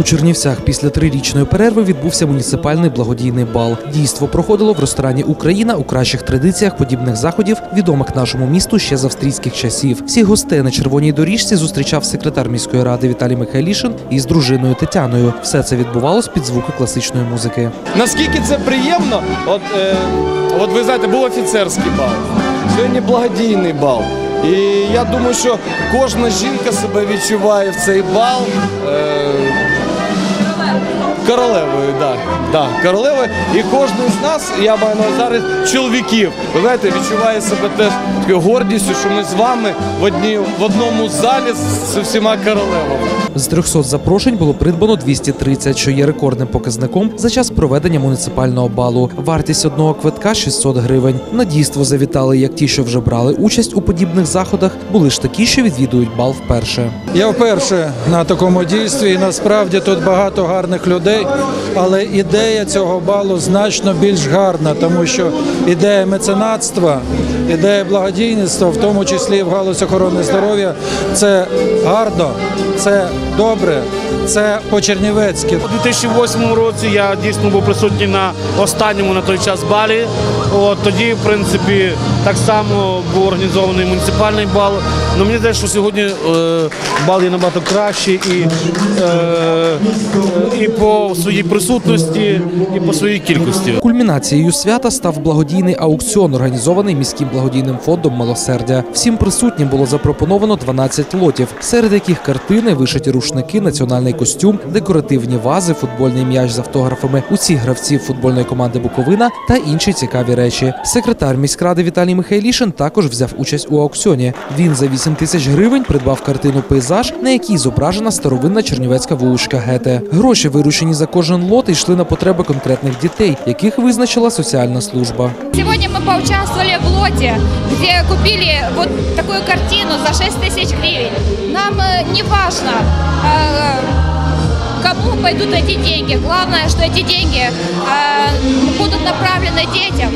У Чернівцях після трирічної перерви відбувся муніципальний благодійний бал. Дійство проходило в ресторані Україна у кращих традиціях подібних заходів, відомих нашому місту ще з австрійських часів. Всіх гостей на червоній доріжці зустрічав секретар міської ради Віталій Михайлішин із дружиною Тетяною. Все це відбувалось під звуки класичної музики. Наскільки це приємно, от, е, от ви знаєте, був офіцерський бал, сьогодні благодійний бал. І я думаю, що кожна жінка себе відчуває в цей бал. Е, Королевою, да, да, королевою. І кожен з нас, я маю на зараз чоловіків, ви знаєте, відчуває себе теж такою гордістю, що ми з вами в, одні, в одному залі з, з всіма королевами. З 300 запрошень було придбано 230, що є рекордним показником за час проведення муніципального балу. Вартість одного квитка 600 гривень. На дійство завітали як ті, що вже брали участь у подібних заходах, були ж такі, що відвідують бал вперше. Я вперше на такому дійстві, і насправді тут багато гарних людей, але ідея цього балу значно більш гарна, тому що ідея меценатства, ідея благодійництва, в тому числі в галузі охорони здоров'я, це гарно, це добре, це по-чернівецьки. У 2008 році я дійсно був присутній на останньому на той час балі. От тоді, в принципі, так само був організований муніципальний бал. Ну мені здається, що сьогодні е, бал є набагато кращий і, е, і по своїй присутності, і по своїй кількості. Кульмінацією свята став благодійний аукціон, організований міським благодійним фондом Милосердя. Всім присутнім було запропоновано 12 лотів, серед яких картини, вишиті рушники, національний костюм, декоративні вази, футбольний м'яч з автографами усіх гравців футбольної команди Буковина та інші цікаві речі. Секретар міськради Віталій Михайлішин також взяв участь у аукціоні. Він за 8 тисяч гривень придбав картину пейзаж, на якій зображена старовинна чернівецька вуличка Гете. Гроші, виручені за кожен лот, йшли на потреби конкретних дітей, яких визначила соціальна служба. Сегодня мы поучаствовали в лоте, где купили вот такую картину за 6 тысяч гривен. Нам э, не важно, э, кому пойдут эти деньги. Главное, что эти деньги э, будут направлены детям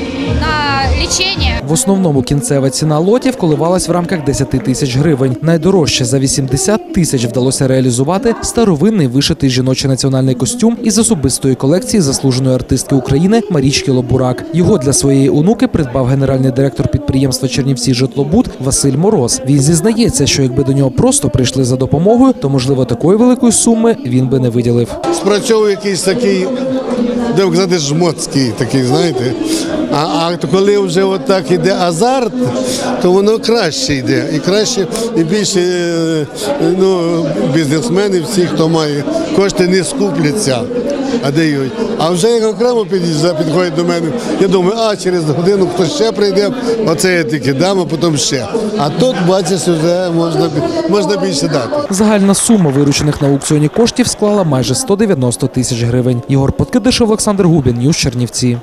на лечение. В основному кінцева ціна лотів коливалась в рамках 10 тисяч гривень. Найдорожче за 80 тисяч вдалося реалізувати старовинний вишитий жіночий національний костюм із особистої колекції заслуженої артистки України Марічки Лобурак. Його для своєї онуки придбав генеральний директор підприємства Чернівці житлобуд Василь Мороз. Він зізнається, що якби до нього просто прийшли за допомогою, то можливо такої великої суми він би не виділив. спрацьовує якийсь такий, де казати, жмотський такий, знаєте. А, а коли вже отак іде азарт, то воно краще йде. І краще, і більше е, ну, бізнесмени, всі, хто має кошти, не скупляться, а де його. А вже як окремо під'їжджа- підходить до мене, я думаю, а через годину хтось ще прийде, оце я тільки дам, а потім ще. А тут, бачиш, вже можна, можна більше дати. Загальна сума виручених на аукціоні коштів склала майже 190 тисяч гривень. Ігор Подкидишев, Олександр Губін, Ньюс Чернівці.